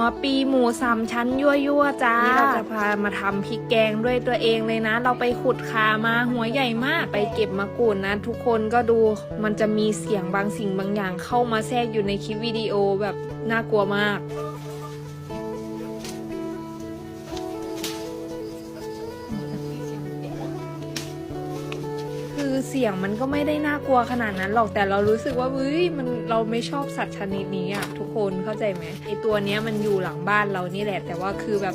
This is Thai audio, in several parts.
วปีหมูสามชั้นยั่วยั่วๆจ้านี่เราจะพามาทำพริกแกงด้วยตัวเองเลยนะ เราไปขุดขามาหัวใหญ่มากไปเก็บมะกรูดนะ ทุกคนก็ดูมันจะมีเสียงบางสิ่งบางอย่างเข้ามาแทรกอยู่ในคลิปวิดีโอแบบน่ากลัวมาก เสียงมันก็ไม่ได้น่ากลัวขนาดนั้นหรอกแต่เรารู้สึกว่าเฮ้ยมันเราไม่ชอบสัตว์ชนิดนี้อะทุกคนเข้าใจไหมไอตัวเนี้ยมันอยู่หลังบ้านเรานี่แหละ แต่ว่าคือแบบ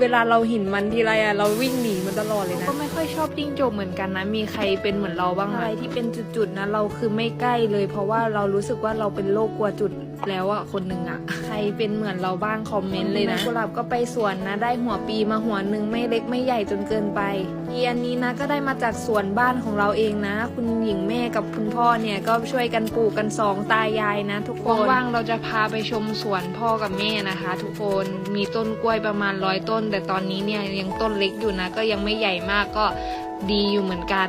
เวลาเราเห็นมันทีไรอะเราวิ่งหนีมันตลอดเลยนะก็ไม่ค่อยชอบจิ้งจกเหมือนกันนะมีใครเป็นเหมือนเราบ้างไหมอะไรที่เป็นจุดๆนะเราคือไม่ใกล้เลย เพราะว่าเรารู้สึกว่าเราเป็นโรคกลัวจุด แล้วอะคนหนึ่งอะใครเป็นเหมือนเราบ้างคอมเมนต์เลยนะกุหลาบก็ไปสวนนะ ได้หัวปีมาหัวหนึ่งไม่เล็กไม่ใหญ่จนเกินไปอีอันนี้นะก็ได้มาจากสวนบ้านของเราเองนะ คุณหญิงแม่กับคุณพ่อเนี่ยก็ช่วยกันปลูกกันสองตายายนะ ทุกคนว่างๆเราจะพาไปชมสวนพ่อกับแม่นะคะ ทุกคนมีต้นกล้วยประมาณร้อยต้น แต่ตอนนี้เนี่ยยังต้นเล็กอยู่นะ ก็ยังไม่ใหญ่มากก็ดีอยู่เหมือนกัน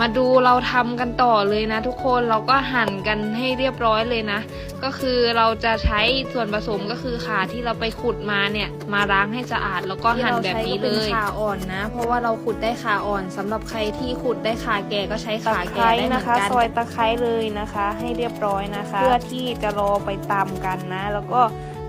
มาดูเราทำกันต่อเลยนะ ทุกคนเราก็หั่นกันให้เรียบร้อยเลยนะ ก็คือเราจะใช้ส่วนผสมก็คือขาที่เราไปขุดมาเนี่ย มาล้างให้สะอาดแล้วก็หั่นแบบนี้เลยขาอ่อนนะ เพราะว่าเราขุดได้ขาอ่อนสำหรับใครที่ขุดได้ขาแก่ก็ใช้ขาแก่ได้เหมือนกันซอยตะไคร้เลยนะคะ ให้เรียบร้อยนะคะ เพื่อที่จะรอไปตำกันนะ แล้วก็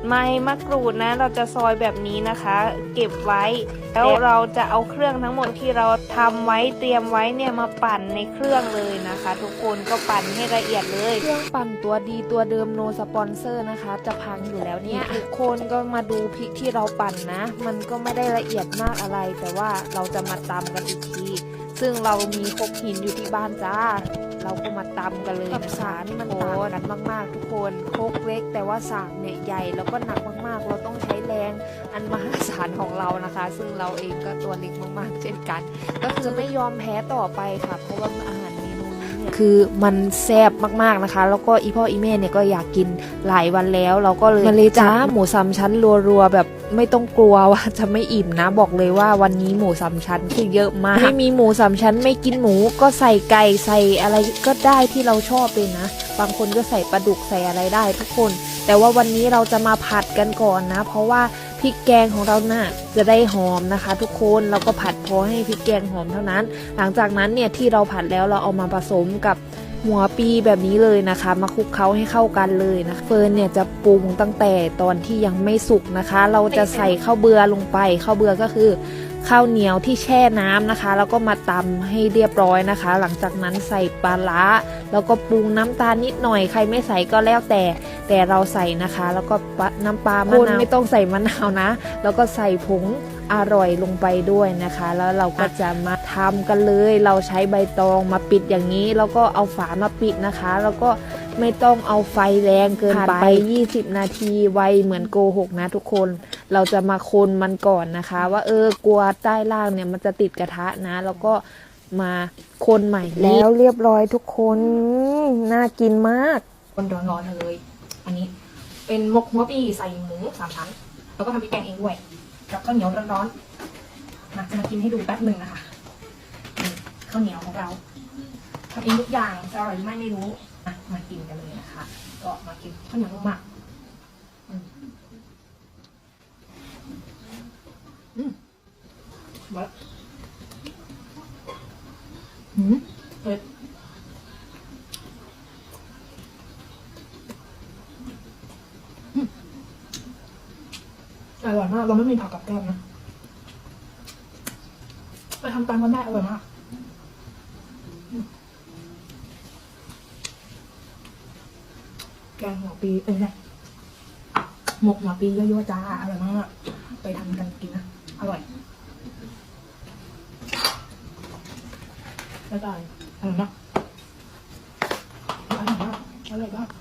ไม้มะกรูดนะ เราจะซอยแบบนี้นะคะ เก็บไว้ แล้วเราจะเอาเครื่องทั้งหมดที่เราทำไว้เตรียมไว้เนี่ยมาปั่นในเครื่องเลยนะคะ ทุกคนก็ปั่นให้ละเอียดเลย เครื่องปั่นตัวดีตัวเดิมโนสปอนเซอร์นะคะ จะพังอยู่แล้วเนี่ยทุกคนก็มาดูพริกที่เราปั่นนะ มันก็ไม่ได้ละเอียดมากอะไร แต่ว่าเราจะมาตำกันอีกที ซึ่งเรามีครกหินอยู่ที่บ้านจ้า เราก็มาตำกันเลยกับสารมันต่างกันมาก ๆ ทุกคนโครกเล็ก แต่ว่าสากเนี่ยใหญ่แล้วก็หนักมากๆ เราต้องใช้แรงอันมหาศาลของเรานะคะ ซึ่งเราเองก็ตัวเล็กมากๆ เช่นกัน ก็คือไม่ยอมแพ้ต่อไปค่ะ เพราะว่าอาหารเมนูนี้เนี่ยคือมันแซ่บมากๆนะคะ แล้วก็อีพ่ออีแม่เนี่ยก็อยากกินหลายวันแล้ว เราก็เลยมาเลยจ้าหมูสามชั้นรัวๆแบบ ไม่ต้องกลัวว่าจะไม่อิ่มนะบอกเลยว่าวันนี้หมูสามชั้นคือเยอะมากไม่มีหมูสามชั้นไม่กินหมูก็ใส่ไก่ใส่อะไรก็ได้ที่เราชอบเลยนะ บางคนก็ใส่ปลาดุกใส่อะไรได้ทุกคน แต่ว่าวันนี้เราจะมาผัดกันก่อนนะ เพราะว่าพริกแกงของเราน่ะจะได้หอมนะคะ ทุกคนเราก็ผัดพอให้พริกแกงหอมเท่านั้น หลังจากนั้นเนี่ยที่เราผัดแล้วเราเอามาผสมกับ หัวปีแบบนี้เลยนะคะ มาคลุกเคล้าให้เข้ากันเลยนะเฟิร์นเนี่ยจะปรุงตั้งแต่ตอนที่ยังไม่สุกนะคะ เราจะใส่ข้าวเบือลงไปข้าวเบือก็คือข้าวเหนียวที่แช่น้ำนะคะ แล้วก็มาตำให้เรียบร้อยนะคะ หลังจากนั้นใส่ปลาร้าแล้วก็ปรุงน้ำตาลนิดหน่อยใครไม่ใส่ก็แล้วแต่ แต่เราใส่นะคะ แล้วก็ปะน้ำปลามะนาวไม่ต้องใส่มะนาวนะ แล้วก็ใส่ผง อร่อยลงไปด้วยนะคะ แล้วเราก็จะมาทำกันเลย เราใช้ใบตองมาปิดอย่างนี้ แล้วก็เอาฝามาปิดนะคะ แล้วก็ไม่ต้องเอาไฟแรงเกินไป 20 นาทีไวเหมือนโกหกนะทุกคน เราจะมาคนมันก่อนนะคะ ว่าเออกลัวใต้ล่างเนี่ยมันจะติดกระทะนะ แล้วก็มาคนใหม่แล้วเรียบร้อยทุกคนน่ากินมาก คนร้อนๆเลย อันนี้เป็นหมกหัวปีใส่หมูสามชั้น แล้วก็ทำพริกแกงเองด้วย กับข้าวเหนียวร้อนๆมาจะมากินให้ดูแป๊บหนึ่งนะคะข้าวเหนียวของเราทำเองทุกอย่างจะอร่อยหรือไม่ไม่รู้มากินกันเลยนะคะ ก็มากินข้าวเหนียวมากอืมอืมมาละ อร่อยมาก เราไม่มีผักกับแก้มนะไปทำตามกันได้อร่อยมากแกงหัวปีเอ้ยไม่หมกหัวปีเยอะๆจ้าอร่อยมากไปทำกันกินนะ อร่อยแล้วก็อร่อยอร่อยมากอร่อยมากอร่อยมาก